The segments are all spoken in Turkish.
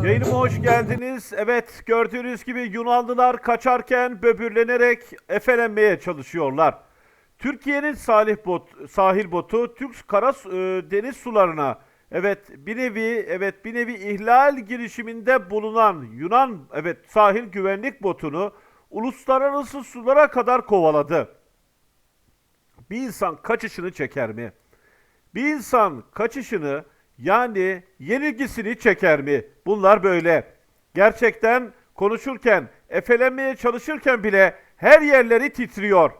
Yayınıma hoş geldiniz. Evet gördüğünüz gibi Yunanlılar kaçarken böbürlenerek efelenmeye çalışıyorlar. Türkiye'nin sahil, bot, sahil botu Türk kara e, deniz sularına evet bir nevi evet bir nevi ihlal girişiminde bulunan Yunan evet sahil güvenlik botunu uluslararası sulara kadar kovaladı. Bir insan kaçışını çeker mi? Bir insan kaçışını yani yenilgisini çeker mi? Bunlar böyle. Gerçekten konuşurken, efelenmeye çalışırken bile her yerleri titriyor.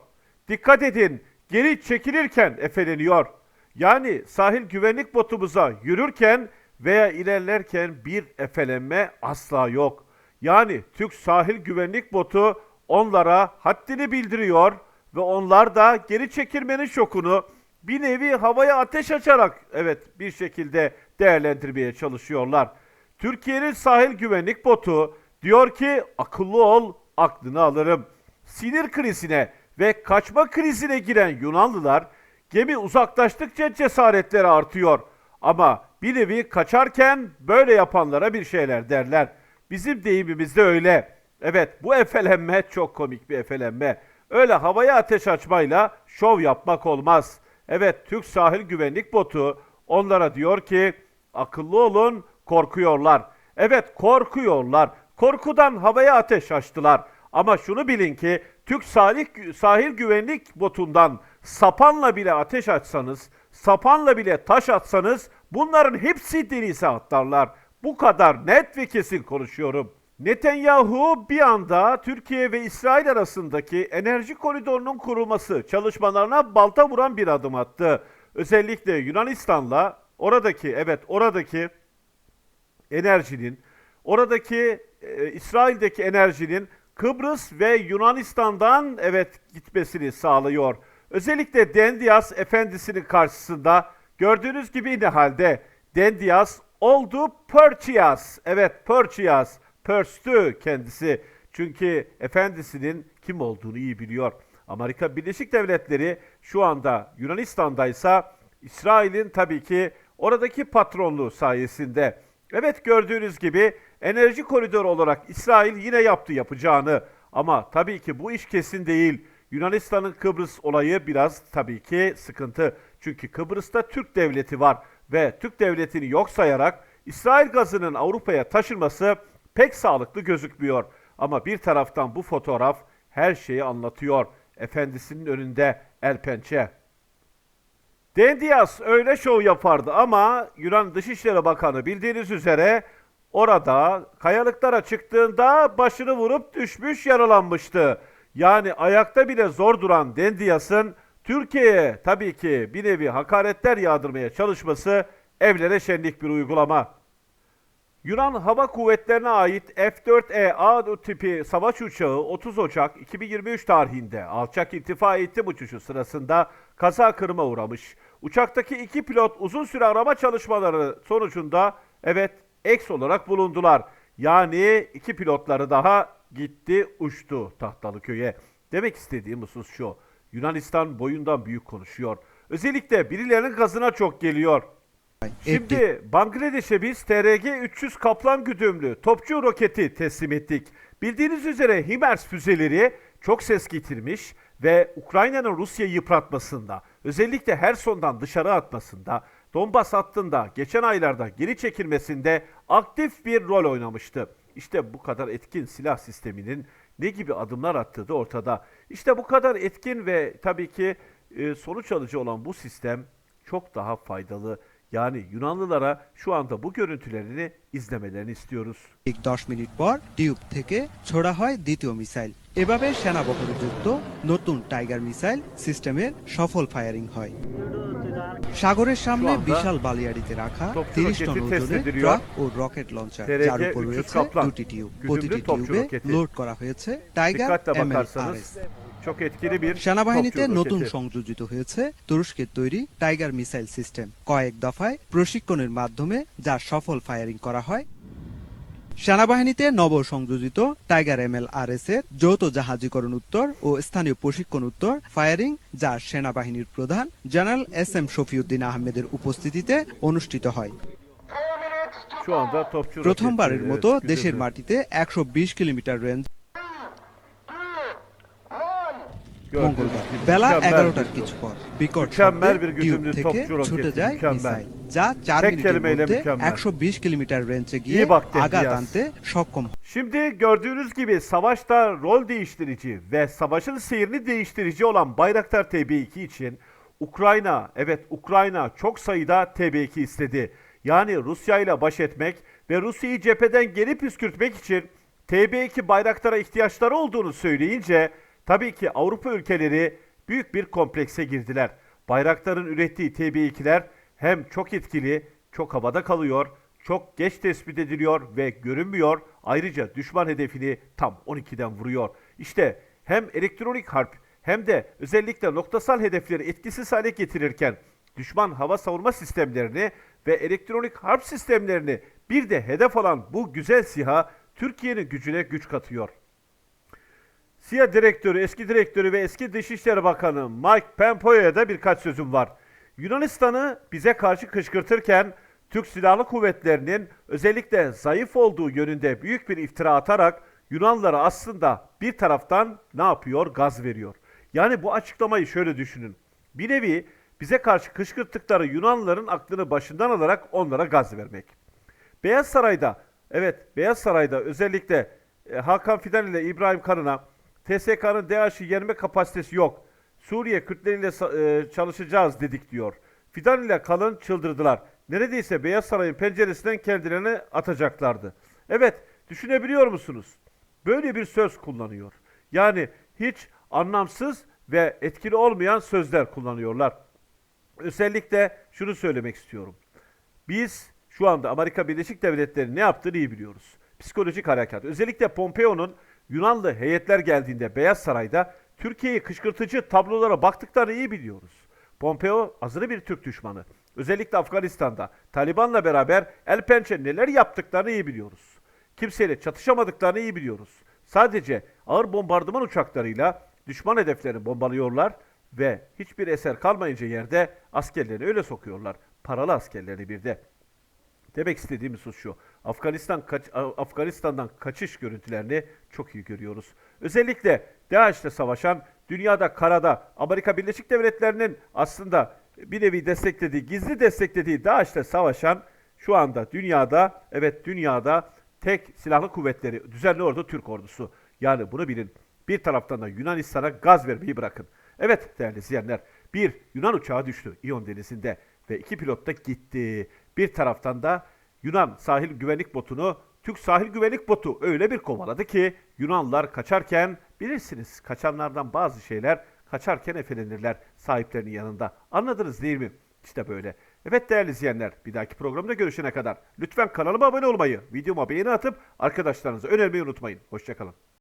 Dikkat edin, geri çekilirken efeleniyor. Yani sahil güvenlik botumuza yürürken veya ilerlerken bir efelenme asla yok. Yani Türk sahil güvenlik botu onlara haddini bildiriyor ve onlar da geri çekilmenin şokunu bir nevi havaya ateş açarak evet bir şekilde değerlendirmeye çalışıyorlar. Türkiye'nin sahil güvenlik botu diyor ki akıllı ol aklını alırım. Sinir krizine ve kaçma krizine giren Yunanlılar gemi uzaklaştıkça cesaretleri artıyor. Ama bir nevi kaçarken böyle yapanlara bir şeyler derler. Bizim deyimimizde öyle. Evet bu efelenme çok komik bir efelenme. Öyle havaya ateş açmayla şov yapmak olmaz. Evet Türk sahil güvenlik botu onlara diyor ki akıllı olun korkuyorlar. Evet korkuyorlar. Korkudan havaya ateş açtılar. Ama şunu bilin ki Türk sahil, sahil güvenlik botundan sapanla bile ateş açsanız, sapanla bile taş atsanız bunların hepsi denize atlarlar. Bu kadar net ve kesin konuşuyorum. Netanyahu bir anda Türkiye ve İsrail arasındaki enerji koridorunun kurulması çalışmalarına balta vuran bir adım attı. Özellikle Yunanistan'la oradaki evet oradaki enerjinin oradaki e, İsrail'deki enerjinin Kıbrıs ve Yunanistan'dan evet gitmesini sağlıyor. Özellikle Dendias efendisinin karşısında gördüğünüz gibi ne halde Dendias oldu Perchias. Evet Perchias. Pörstü kendisi. Çünkü efendisinin kim olduğunu iyi biliyor. Amerika Birleşik Devletleri şu anda Yunanistan'daysa İsrail'in tabii ki oradaki patronluğu sayesinde. Evet gördüğünüz gibi enerji koridoru olarak İsrail yine yaptı yapacağını. Ama tabii ki bu iş kesin değil. Yunanistan'ın Kıbrıs olayı biraz tabii ki sıkıntı. Çünkü Kıbrıs'ta Türk devleti var ve Türk devletini yok sayarak İsrail gazının Avrupa'ya taşınması pek sağlıklı gözükmüyor. Ama bir taraftan bu fotoğraf her şeyi anlatıyor. Efendisinin önünde el pençe. Dendias öyle şov yapardı ama Yunan Dışişleri Bakanı bildiğiniz üzere orada kayalıklara çıktığında başını vurup düşmüş yaralanmıştı. Yani ayakta bile zor duran Dendias'ın Türkiye'ye tabii ki bir nevi hakaretler yağdırmaya çalışması evlere şenlik bir uygulama. Yunan Hava Kuvvetlerine ait F-4E A tipi savaş uçağı 30 Ocak 2023 tarihinde alçak irtifa eğitim uçuşu sırasında kaza kırma uğramış. Uçaktaki iki pilot uzun süre arama çalışmaları sonucunda evet eks olarak bulundular. Yani iki pilotları daha gitti uçtu Tahtalıköy'e. Demek istediğim husus şu. Yunanistan boyundan büyük konuşuyor. Özellikle birilerinin gazına çok geliyor. Şimdi Bangladeş'e biz TRG-300 Kaplan güdümlü topçu roketi teslim ettik. Bildiğiniz üzere HIMARS füzeleri çok ses getirmiş ve Ukrayna'nın Rusya'yı yıpratmasında, özellikle Herson'dan dışarı atmasında, Donbas hattında geçen aylarda geri çekilmesinde aktif bir rol oynamıştı. İşte bu kadar etkin silah sisteminin ne gibi adımlar attığı da ortada. İşte bu kadar etkin ve tabii ki e, sonuç alıcı olan bu sistem çok daha faydalı. Yani Yunanlılara şu anda bu görüntülerini izlemelerini istiyoruz. ঠিক দশ মিনিট পর tube থেকে ছোড়া হয় দ্বিতীয় মিসাইল এভাবে সেনাবহরযুক্ত নতুন টাইগার মিসাইল সিস্টেমের সফল ফায়ারিং হয় সাগরের সামনে বিশাল বালিয়াড়িতে রাখা তিরিশ টন ওজনের ট্রাক ও রকেট লঞ্চার যার উপর রয়েছে দুটি টিউব প্রতিটি টিউবে লোড করা হয়েছে tiger Dikkatle ML bakarsanız çok etkili bir সেনাবাহিনীতে নতুন সংযোজিত হয়েছে তুরস্কের তৈরি টাইগার মিসাইল সিস্টেম। কয়েক দফায় প্রশিক্ষণের মাধ্যমে যার সফল ফায়ারিং করা হয়। সেনাবাহিনীতে নব সংযোজিত tiger M L R S এর যৌথ জাহাজীকরণ উত্তর ও স্থানীয় প্রশিক্ষণ উত্তর ফায়ারিং যা সেনাবাহিনীর প্রধান জেনারেল এস এম শফিউদ্দিন আহমেদের উপস্থিতিতে অনুষ্ঠিত হয়। প্রথমবারের মতো দেশের মাটিতে একশো বিশ কিলোমিটার রেঞ্জ মঙ্গলবার gibi বেলা mükemmel এগারোটার bir- কিছু পর বিকট Mükemmel শব্দে bir টিউব güdümlü থেকে topçu roketi, ছুটে যায় mükemmel. মিসাইল যা চার Tek মিনিটের kelimeyle মধ্যে mükemmel. একশো বিশ কিলোমিটার রেঞ্জে গিয়ে İyi bak Dehlias. আঘাত আনতে সক্ষম হয়। Şimdi gördüğünüz gibi savaşta rol değiştirici ve savaşın seyrini değiştirici olan Bayraktar TB2 için Ukrayna, evet Ukrayna çok sayıda TB2 istedi. Yani Rusya ile baş etmek ve Rusya'yı cepheden geri püskürtmek için TB2 Bayraktar'a ihtiyaçları olduğunu söyleyince tabii ki Avrupa ülkeleri büyük bir komplekse girdiler. Bayraktar'ın ürettiği TB2'ler hem çok etkili, çok havada kalıyor, çok geç tespit ediliyor ve görünmüyor. Ayrıca düşman hedefini tam 12'den vuruyor. İşte hem elektronik harp hem de özellikle noktasal hedefleri etkisiz hale getirirken düşman hava savunma sistemlerini ve elektronik harp sistemlerini bir de hedef alan bu güzel siha Türkiye'nin gücüne güç katıyor. SİHA direktörü, eski direktörü ve eski Dışişleri Bakanı Mike Pompeo'ya da birkaç sözüm var. Yunanistan'ı bize karşı kışkırtırken Türk Silahlı Kuvvetleri'nin özellikle zayıf olduğu yönünde büyük bir iftira atarak Yunanlara aslında bir taraftan ne yapıyor? Gaz veriyor. Yani bu açıklamayı şöyle düşünün. Bir nevi bize karşı kışkırttıkları Yunanlıların aklını başından alarak onlara gaz vermek. Beyaz Saray'da, evet Beyaz Saray'da özellikle e, Hakan Fidan ile İbrahim Kalın'a TSK'nın DAEŞ'i yenme kapasitesi yok. Suriye Kürtleriyle e, çalışacağız dedik diyor. Fidan ile Kalın çıldırdılar. Neredeyse Beyaz Saray'ın penceresinden kendilerini atacaklardı. Evet, düşünebiliyor musunuz? Böyle bir söz kullanıyor. Yani hiç anlamsız ve etkili olmayan sözler kullanıyorlar. Özellikle şunu söylemek istiyorum. Biz şu anda Amerika Birleşik Devletleri ne yaptığını iyi biliyoruz. Psikolojik harekat. Özellikle Pompeo'nun Yunanlı heyetler geldiğinde Beyaz Saray'da Türkiye'yi kışkırtıcı tablolara baktıklarını iyi biliyoruz. Pompeo azılı bir Türk düşmanı. Özellikle Afganistan'da Taliban'la beraber el pençe neler yaptıklarını iyi biliyoruz. Kimseyle çatışamadıklarını iyi biliyoruz. Sadece ağır bombardıman uçaklarıyla düşman hedeflerini bombalıyorlar ve hiçbir eser kalmayınca yerde askerlerini öyle sokuyorlar. Paralı askerlerini bir de. Demek istediğimiz husus şu. Afganistan kaç, Afganistan'dan kaçış görüntülerini çok iyi görüyoruz. Özellikle DAEŞ'le savaşan dünyada karada Amerika Birleşik Devletleri'nin aslında bir nevi desteklediği, gizli desteklediği DAEŞ'le savaşan şu anda dünyada, evet dünyada tek silahlı kuvvetleri, düzenli ordu Türk ordusu. Yani bunu bilin. Bir taraftan da Yunanistan'a gaz vermeyi bırakın. Evet değerli izleyenler, bir Yunan uçağı düştü İyon denizinde ve iki pilot da gitti. Bir taraftan da Yunan sahil güvenlik botunu Türk sahil güvenlik botu öyle bir kovaladı ki Yunanlılar kaçarken bilirsiniz kaçanlardan bazı şeyler kaçarken efelenirler sahiplerinin yanında. Anladınız değil mi? İşte böyle. Evet değerli izleyenler bir dahaki programda görüşene kadar lütfen kanalıma abone olmayı, videoma beğeni atıp arkadaşlarınıza önermeyi unutmayın. Hoşçakalın.